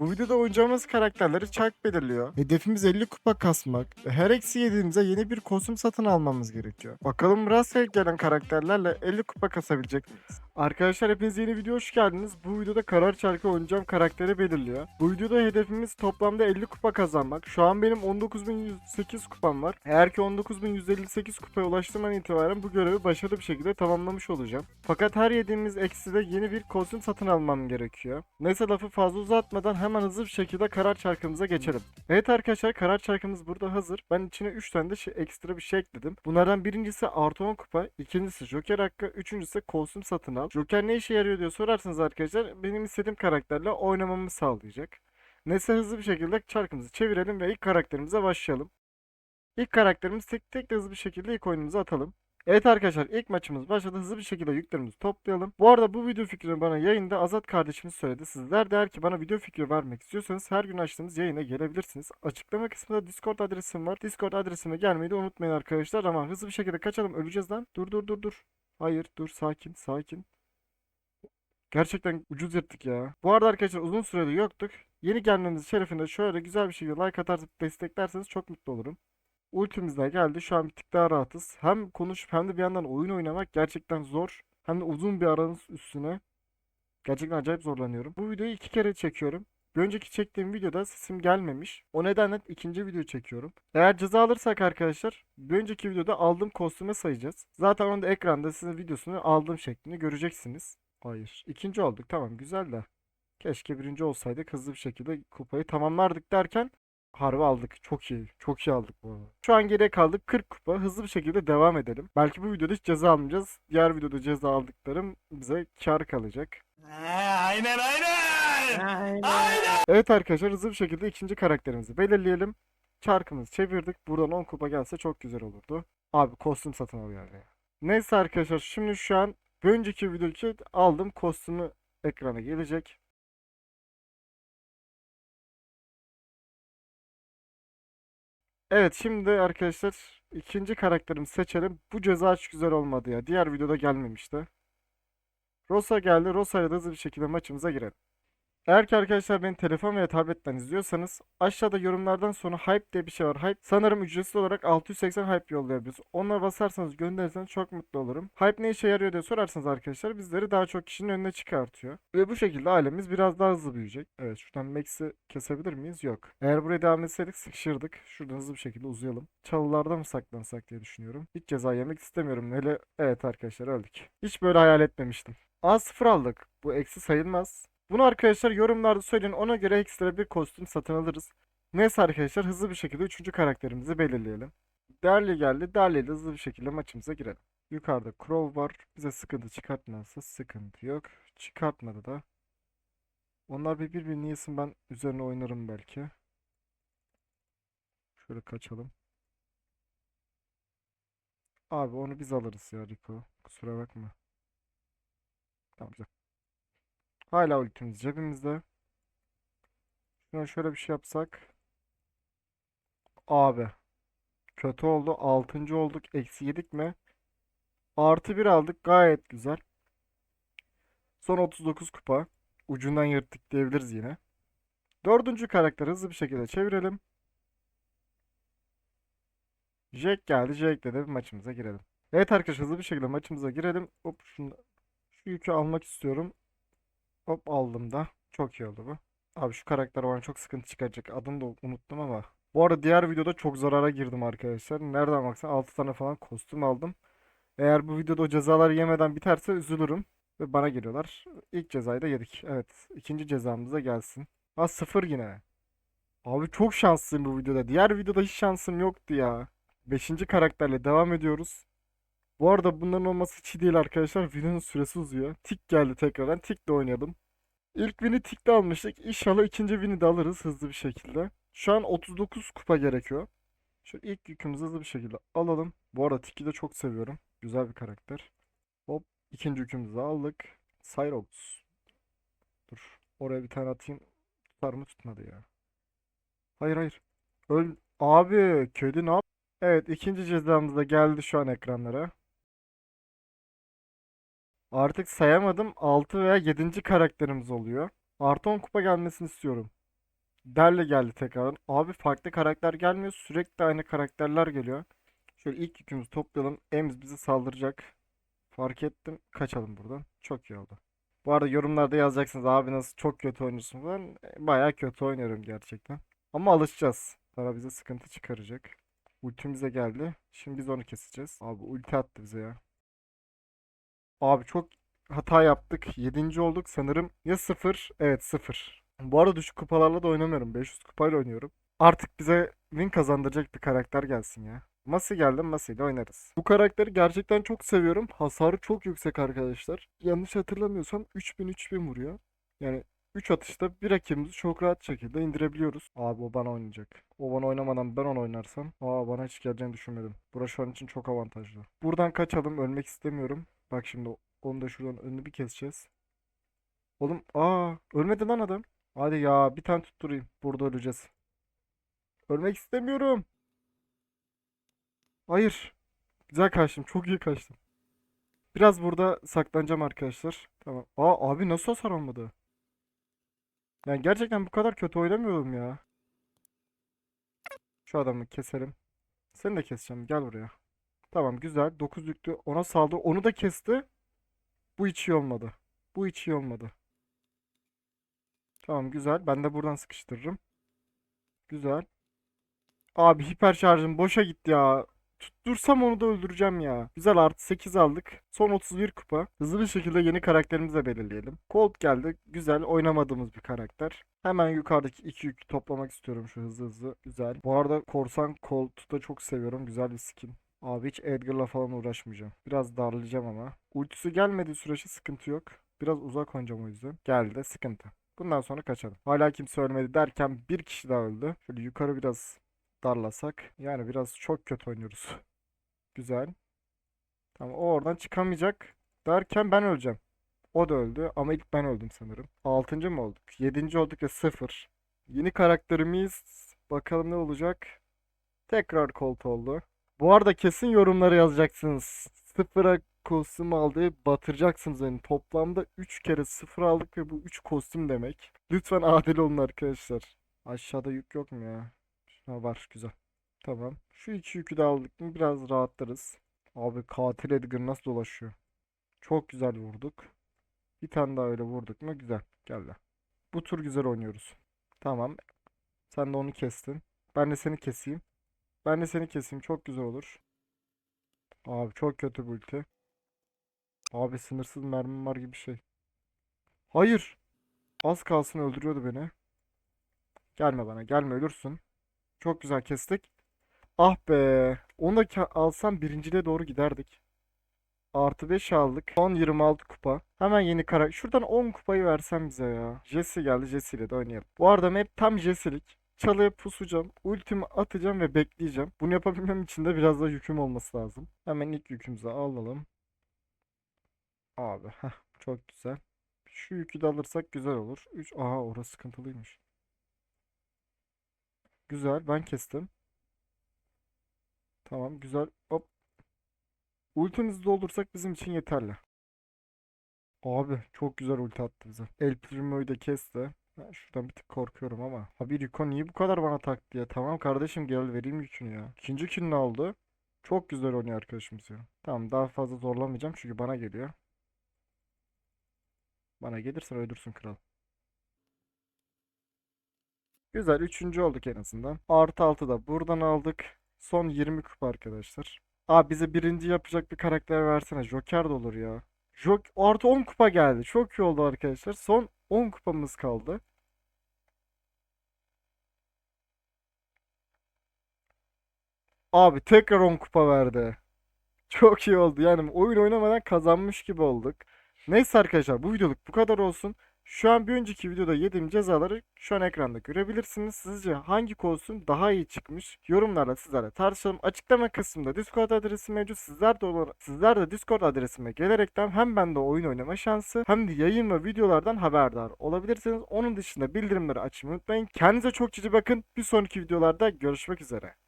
Bu videoda oynayacağımız karakterleri Chuck belirliyor. Hedefimiz 50 kupa kasmak her eksi yediğimizde yeni bir kostüm satın almamız gerekiyor. Bakalım rastgele gelen karakterlerle 50 kupa kasabilecek miyiz? Arkadaşlar hepiniz yeni video hoş geldiniz. Bu videoda karar çarkı oynayacağım karakteri belirliyor. Bu videoda hedefimiz toplamda 50 kupa kazanmak. Şu an benim 19.108 kupam var. Eğer ki 19.158 kupaya ulaştığımdan itibaren bu görevi başarılı bir şekilde tamamlamış olacağım. Fakat her yediğimiz ekside yeni bir kostüm satın almam gerekiyor. Neyse lafı fazla uzatmadan hemen hızlı bir şekilde karar çarkımıza geçelim. Evet arkadaşlar karar çarkımız burada hazır. Ben içine 3 tane de şey, ekstra bir şey ekledim. Bunlardan birincisi artı 10 kupa, ikincisi Joker hakkı, üçüncüsü kostüm satın al. Joker ne işe yarıyor diye sorarsanız arkadaşlar benim istediğim karakterle oynamamı sağlayacak. Neyse hızlı bir şekilde çarkımızı çevirelim ve ilk karakterimize başlayalım. İlk karakterimiz tek tek hızlı bir şekilde ilk oyunumuza atalım. Evet arkadaşlar ilk maçımız başladı. Hızlı bir şekilde yüklerimizi toplayalım. Bu arada bu video fikrini bana yayında Azat kardeşimiz söyledi. Sizler de eğer ki bana video fikri vermek istiyorsanız her gün açtığımız yayına gelebilirsiniz. Açıklama kısmında Discord adresim var. Discord adresime gelmeyi de unutmayın arkadaşlar. Ama hızlı bir şekilde kaçalım. Öleceğiz lan. Dur dur dur dur. Hayır dur sakin sakin. Gerçekten ucuz yırttık ya. Bu arada arkadaşlar uzun süredir yoktuk. Yeni gelmeniz şerefinde şöyle güzel bir şekilde like atarsanız desteklerseniz çok mutlu olurum. Ultimiz de geldi. Şu an bir tık daha rahatız. Hem konuşup hem de bir yandan oyun oynamak gerçekten zor. Hem de uzun bir aranın üstüne. Gerçekten acayip zorlanıyorum. Bu videoyu iki kere çekiyorum. Bir önceki çektiğim videoda sesim gelmemiş. O nedenle ikinci video çekiyorum. Eğer ceza alırsak arkadaşlar bir önceki videoda aldığım kostüme sayacağız. Zaten onu da ekranda sizin videosunu aldığım şeklini göreceksiniz. Hayır. ikinci olduk. Tamam güzel de. Keşke birinci olsaydık hızlı bir şekilde kupayı tamamlardık derken Harbi aldık. Çok iyi. Çok iyi aldık bu arada. Şu an geriye kaldık 40 kupa. Hızlı bir şekilde devam edelim. Belki bu videoda hiç ceza almayacağız. Diğer videoda ceza aldıklarım bize kar kalacak. Aynen aynen. Evet arkadaşlar hızlı bir şekilde ikinci karakterimizi belirleyelim. Çarkımızı çevirdik. Buradan 10 kupa gelse çok güzel olurdu. Abi kostüm satın alıyor yani. Neyse arkadaşlar şimdi şu an bir önceki videodaki aldığım kostümü ekrana gelecek. Evet şimdi arkadaşlar ikinci karakterimi seçelim. Bu ceza hiç güzel olmadı ya. Diğer videoda gelmemişti. Rosa geldi. Rosa ile hızlı bir şekilde maçımıza girelim. Eğer ki arkadaşlar beni telefon veya tabletten izliyorsanız aşağıda yorumlardan sonra Hype diye bir şey var. Hype sanırım ücretsiz olarak 680 Hype yollayabiliyoruz. Onlara basarsanız gönderirseniz çok mutlu olurum. Hype ne işe yarıyor diye sorarsanız arkadaşlar bizleri daha çok kişinin önüne çıkartıyor. Ve bu şekilde ailemiz biraz daha hızlı büyüyecek. Evet şuradan Max'i kesebilir miyiz? Yok. Eğer buraya devam etseydik sıkışırdık. Şuradan hızlı bir şekilde uzayalım. Çalılarda mı saklansak diye düşünüyorum. Hiç ceza yemek istemiyorum. Hele evet arkadaşlar öldük. Hiç böyle hayal etmemiştim. A0 aldık. Bu eksi sayılmaz. Bunu arkadaşlar yorumlarda söyleyin. Ona göre ekstra bir kostüm satın alırız. Neyse arkadaşlar hızlı bir şekilde 3. karakterimizi belirleyelim. Derli geldi. Derli ile hızlı bir şekilde maçımıza girelim. Yukarıda Crow var. Bize sıkıntı çıkartmazsa sıkıntı yok. Çıkartmadı da. Onlar bir birbirini yesin ben üzerine oynarım belki. Şöyle kaçalım. Abi onu biz alırız ya Rico. Kusura bakma. Tamam güzel. Hala ultimiz cebimizde. Şuna şöyle bir şey yapsak. Abi. Kötü oldu. 6. olduk. Eksi yedik mi? Artı 1 aldık. Gayet güzel. Son 39 kupa. Ucundan yırttık diyebiliriz yine. Dördüncü karakter hızlı bir şekilde çevirelim. Jack geldi. Jack'le de bir maçımıza girelim. Evet arkadaşlar hızlı bir şekilde maçımıza girelim. Hop şunu, şu yükü almak istiyorum. Hop aldım da. Çok iyi oldu bu. Abi şu karakter bana çok sıkıntı çıkaracak. Adını da unuttum ama. Bu arada diğer videoda çok zarara girdim arkadaşlar. Nereden baksan 6 tane falan kostüm aldım. Eğer bu videoda o cezaları yemeden biterse üzülürüm. Ve bana geliyorlar. İlk cezayı da yedik. Evet. ikinci cezamız da gelsin. Ha sıfır yine. Abi çok şanslıyım bu videoda. Diğer videoda hiç şansım yoktu ya. Beşinci karakterle devam ediyoruz. Bu arada bunların olması hiç değil arkadaşlar. Videonun süresi uzuyor. Tik geldi tekrardan. Tik de oynadım. İlk win'i tikte almıştık. İnşallah ikinci win'i de alırız hızlı bir şekilde. Şu an 39 kupa gerekiyor. Şu ilk yükümüzü hızlı bir şekilde alalım. Bu arada Tik'i de çok seviyorum. Güzel bir karakter. Hop ikinci yükümüzü aldık. Cyrox. Dur. Oraya bir tane atayım. Tutar mı tutmadı ya. Hayır hayır. Öl... Abi köyde ne yap? Evet ikinci cezamız da geldi şu an ekranlara. Artık sayamadım. 6 veya 7. karakterimiz oluyor. Artı 10 kupa gelmesini istiyorum. Derle geldi tekrardan. Abi farklı karakter gelmiyor. Sürekli aynı karakterler geliyor. Şöyle ilk yükümüzü toplayalım. Ems bizi saldıracak. Fark ettim. Kaçalım buradan. Çok iyi oldu. Bu arada yorumlarda yazacaksınız abi nasıl çok kötü oynuyorsun falan. E, Bayağı kötü oynuyorum gerçekten. Ama alışacağız. Sonra bize sıkıntı çıkaracak. Ultimize geldi. Şimdi biz onu keseceğiz. Abi ulti attı bize ya. Abi çok hata yaptık. 7. olduk sanırım. Ya 0? Evet 0. Bu arada düşük kupalarla da oynamıyorum. 500 kupayla oynuyorum. Artık bize win kazandıracak bir karakter gelsin ya. Masi geldi Masi ile oynarız. Bu karakteri gerçekten çok seviyorum. Hasarı çok yüksek arkadaşlar. Yanlış hatırlamıyorsam 3000 3000 vuruyor. Yani 3 atışta bir rakibimizi çok rahat şekilde indirebiliyoruz. Abi o bana oynayacak. O bana oynamadan ben onu oynarsam. Aa bana hiç geleceğini düşünmedim. Burası şu an için çok avantajlı. Buradan kaçalım. Ölmek istemiyorum. Bak şimdi onu da şuradan önünü bir keseceğiz. Oğlum aa ölmedi lan adam. Hadi ya bir tane tutturayım. Burada öleceğiz. Ölmek istemiyorum. Hayır. Güzel kaçtım. Çok iyi kaçtım. Biraz burada saklanacağım arkadaşlar. Tamam. Aa abi nasıl hasar olmadı? Yani gerçekten bu kadar kötü oynamıyorum ya. Şu adamı keselim. Seni de keseceğim. Gel buraya. Tamam güzel. 9 yüklü. Ona saldı. Onu da kesti. Bu hiç iyi olmadı. Bu hiç iyi olmadı. Tamam güzel. Ben de buradan sıkıştırırım. Güzel. Abi hiper şarjım boşa gitti ya. Tuttursam onu da öldüreceğim ya. Güzel artı 8 aldık. Son 31 kupa. Hızlı bir şekilde yeni karakterimizi de belirleyelim. Colt geldi. Güzel oynamadığımız bir karakter. Hemen yukarıdaki iki yükü toplamak istiyorum şu hızlı hızlı. Güzel. Bu arada Korsan Colt'u da çok seviyorum. Güzel bir skin. Abi hiç Edgar'la falan uğraşmayacağım. Biraz darlayacağım ama. Ultisi gelmediği sürece sıkıntı yok. Biraz uzak oynayacağım o yüzden. Geldi sıkıntı. Bundan sonra kaçalım. Hala kimse ölmedi derken bir kişi daha öldü. Şöyle yukarı biraz darlasak. Yani biraz çok kötü oynuyoruz. Güzel. Tamam o oradan çıkamayacak derken ben öleceğim. O da öldü ama ilk ben öldüm sanırım. Altıncı mı olduk? Yedinci olduk ve sıfır. Yeni karakterimiz bakalım ne olacak. Tekrar Colt oldu. Bu arada kesin yorumlara yazacaksınız. Sıfıra kostüm aldı batıracaksınız yani. Toplamda 3 kere sıfır aldık ve bu 3 kostüm demek. Lütfen adil olun arkadaşlar. Aşağıda yük yok mu ya? Ha var güzel. Tamam. Şu iki yükü de aldık mı biraz rahatlarız. Abi katil Edgar nasıl dolaşıyor? Çok güzel vurduk. Bir tane daha öyle vurduk mu? Güzel. Geldi. Bu tur güzel oynuyoruz. Tamam. Sen de onu kestin. Ben de seni keseyim. Ben de seni keseyim. Çok güzel olur. Abi çok kötü bu ulti. Abi sınırsız mermim var gibi şey. Hayır. Az kalsın öldürüyordu beni. Gelme bana. Gelme ölürsün. Çok güzel kestik. Ah be. Onu da alsam birinciliğe doğru giderdik. Artı 5 aldık. Son 26 kupa. Hemen yeni karakter. Şuradan 10 kupayı versem bize ya. Jesse geldi. Jesse ile de oynayalım. Bu arada map tam Jesse'lik. Çalıya pusacağım. Ultimi atacağım ve bekleyeceğim. Bunu yapabilmem için de biraz da yüküm olması lazım. Hemen ilk yükümüzü alalım. Abi heh, çok güzel. Şu yükü de alırsak güzel olur. 3 Aha orası sıkıntılıymış. Güzel ben kestim. Tamam güzel. Hop. Ultimizi doldursak bizim için yeterli. Abi çok güzel ulti attı bize. El Primo'yu da kesti. Ben şuradan bir tık korkuyorum ama. Abi Rico niye bu kadar bana taktı ya? Tamam kardeşim gel vereyim yükünü ya. İkinci kill ne oldu? Çok güzel oynuyor arkadaşımız ya. Tamam daha fazla zorlamayacağım çünkü bana geliyor. Bana gelirse öldürsün kral. Güzel. Üçüncü olduk en azından. Artı altı da buradan aldık. Son 20 kupa arkadaşlar. Abi bize birinci yapacak bir karakter versene. Joker de olur ya. Jok artı 10 kupa geldi. Çok iyi oldu arkadaşlar. Son 10 kupamız kaldı. Abi tekrar 10 kupa verdi. Çok iyi oldu. Yani oyun oynamadan kazanmış gibi olduk. Neyse arkadaşlar bu videoluk bu kadar olsun. Şu an bir önceki videoda yediğim cezaları şu an ekranda görebilirsiniz. Sizce hangi kostüm daha iyi çıkmış? Yorumlarda sizlerle tartışalım. Açıklama kısmında Discord adresi mevcut. Sizler de olarak, sizler de Discord adresime gelerekten hem bende oyun oynama şansı hem de yayın ve videolardan haberdar olabilirsiniz. Onun dışında bildirimleri açmayı unutmayın. Kendinize çok cici bakın. Bir sonraki videolarda görüşmek üzere.